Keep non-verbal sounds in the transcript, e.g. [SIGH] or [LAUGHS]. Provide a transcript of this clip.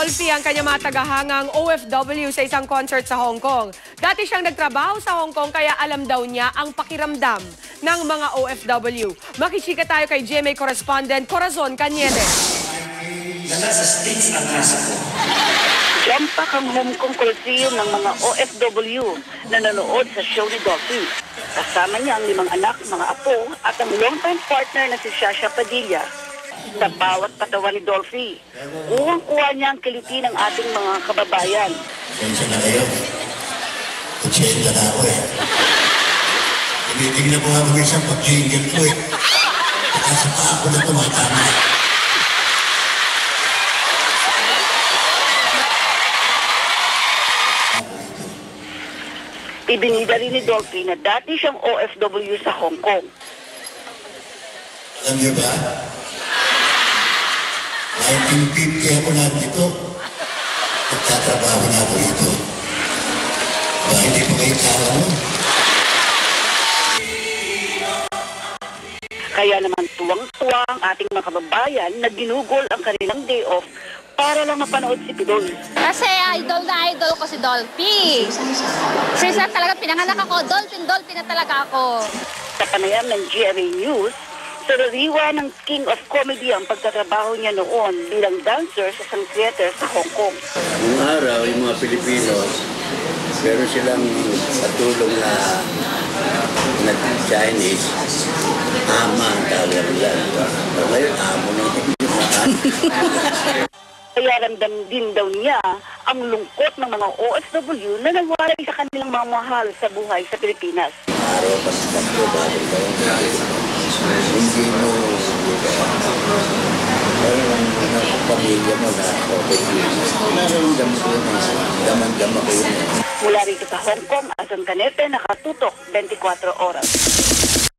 Dolphy ang kanyang mga tagahangang OFW sa isang concert sa Hong Kong. Dati siyang nagtrabaho sa Hong Kong kaya alam daw niya ang pakiramdam ng mga OFW. Makikika tayo kay GMA correspondent Corazon Cañete. na nasa States ang nasa ko. Jampak ang Hong Kong Coliseum ng mga OFW na nanood sa show ni Dolphy. Kasama niya ang limang anak, mga apo, at ang long-time partner na si Shasha Padilla. Sa bawat patawan ni Dolphy, kuwang-kuha niya ang kiliti ng ating mga kababayan. Sensya na kayo. Kutsenta na ako eh. Tinitignan ko nga mga isang pag-jingle ko eh. Baka sa paa ko na tumatama. Ibinida rin ni Dolphy na dati siyang OFW sa Hong Kong. Alam niyo ba? 1950 ako nandito. Nagtatrabaho na ako dito. Ba, hindi pa kayo tao nun? Kaya naman tuwang-tuwa ang ating mga kababayan na ginugol ang kanilang day off para lang mapanood si Pidol. Kasi idol na idol ko si Dolphy. Na talaga pinanganak ako, Dolphin, Dolphin na talaga ako. Sa panayam ng GMA News, sarariwa ng King of Comedy ang pagtatrabaho niya noon bilang dancer sa isang theater sa Hong Kong. Noong araw, yung mga Pilipino, meron silang katulong na na Chinese, ama ang tawag nila. Pero ngayon, amo ng [LAUGHS] Kaya ramdam din daw niya ang lungkot ng mga OFW na nagwalay sa kanilang mga mahal sa buhay sa Pilipinas. araw pas Pasko, bagong taon. Hindi mo, meron ng pamilya mo na okay. Nararamdam ko na daman-dama ko yun. Mula rito sa Hong Kong, Asan Canete, nakatutok 24 oras.